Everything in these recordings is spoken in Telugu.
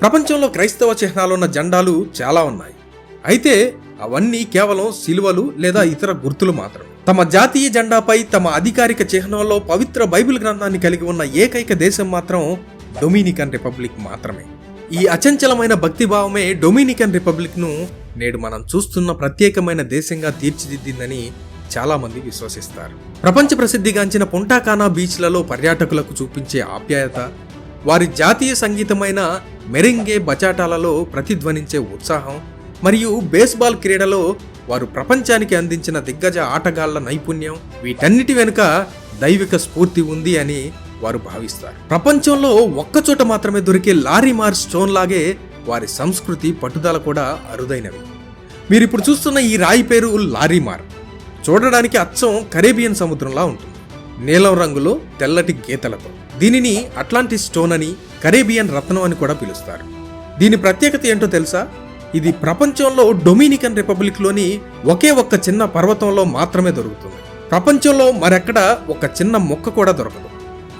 ప్రపంచంలో క్రైస్తవ చిహ్నాలున్న జెండాలు చాలా ఉన్నాయి. అయితే అవన్నీ కేవలం సిలువలు లేదా ఇతర గుర్తులు మాత్రం తమ జాతీయ జెండాపై తమ అధికారిక చిహ్నంలో పవిత్ర బైబిల్ గ్రంథాన్ని కలిగి ఉన్న ఏకైక దేశం మాత్రం డొమినికన్ రిపబ్లిక్ మాత్రమే. ఈ అచంచలమైన భక్తిభావమే డొమినికన్ రిపబ్లిక్ను నేడు మనం చూస్తున్న ప్రత్యేకమైన దేశంగా తీర్చిదిద్దిందని చాలామంది విశ్వసిస్తారు. ప్రపంచ ప్రసిద్ధిగాంచిన పుంటాకానా బీచ్లలో పర్యాటకులకు చూపించే ఆప్యాయత వారి జాతీయ సంగీతమైన మెరింగే బచాటాలలో ప్రతిధ్వనించే ఉత్సాహం మరియు బేస్బాల్ క్రీడలో వారు ప్రపంచానికి అందించిన దిగ్గజ ఆటగాళ్ళ నైపుణ్యం వీటన్నిటి వెనుక దైవిక స్ఫూర్తి ఉంది అని వారు భావిస్తారు. ప్రపంచంలో ఒక్కచోట మాత్రమే దొరికే లారీమార్ స్టోన్ లాగే వారి సంస్కృతి పట్టుదల కూడా అరుదైనవి. మీరు ఇప్పుడు చూస్తున్న ఈ రాయి పేరు లారీమార్ చూడడానికి అచ్చం కరేబియన్ సముద్రంలా ఉంటుంది. నీలం రంగులో తెల్లటి గీతలతో. దీనిని అట్లాంటిస్ స్టోన్ అని కరేబియన్ రత్నం అని కూడా పిలుస్తారు. దీని ప్రత్యేకత ఏంటో తెలుసా? ఇది ప్రపంచంలో డొమినికన్ రిపబ్లిక్లోని ఒకే ఒక్క చిన్న పర్వతంలో మాత్రమే దొరుకుతుంది. ప్రపంచంలో మరెక్కడ ఒక చిన్న మొక్క కూడా దొరకదు.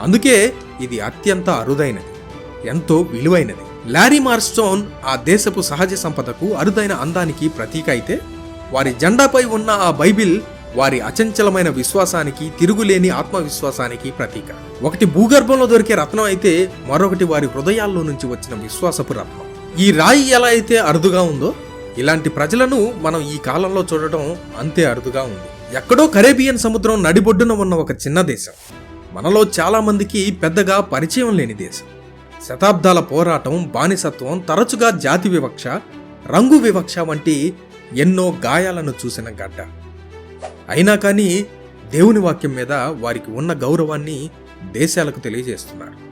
అందుకే ఇది అత్యంత అరుదైనది ఎంతో విలువైనది. లారీ మార్స్టోన్ ఆ దేశపు సహజ సంపదకు అరుదైన అందానికి ప్రతీక అయితే వారి జెండాపై ఉన్న ఆ బైబిల్ వారి అచంచలమైన విశ్వాసానికి తిరుగులేని ఆత్మవిశ్వాసానికి ప్రతీక. ఒకటి భూగర్భంలో దొరికే రత్నం అయితే మరొకటి వారి హృదయాల్లో నుంచి వచ్చిన విశ్వాసపు రత్నం. ఈ రాయి ఎలా అయితే అరుదుగా ఉందో ఇలాంటి ప్రజలను మనం ఈ కాలంలో చూడటం అంతే అరుదుగా ఉంది. ఎక్కడో కరేబియన్ సముద్రం నడిబొడ్డున ఉన్న ఒక చిన్న దేశం. మనలో చాలా మందికి పెద్దగా పరిచయం లేని దేశం. శతాబ్దాల పోరాటం బానిసత్వం తరచుగా జాతి వివక్ష రంగు వివక్ష వంటి ఎన్నో గాయాలను చూసిన గడ్డ. అయినా కానీ దేవుని వాక్యం మీద వారికి ఉన్న గౌరవాన్ని దేశాలకు తెలియజేస్తున్నారు.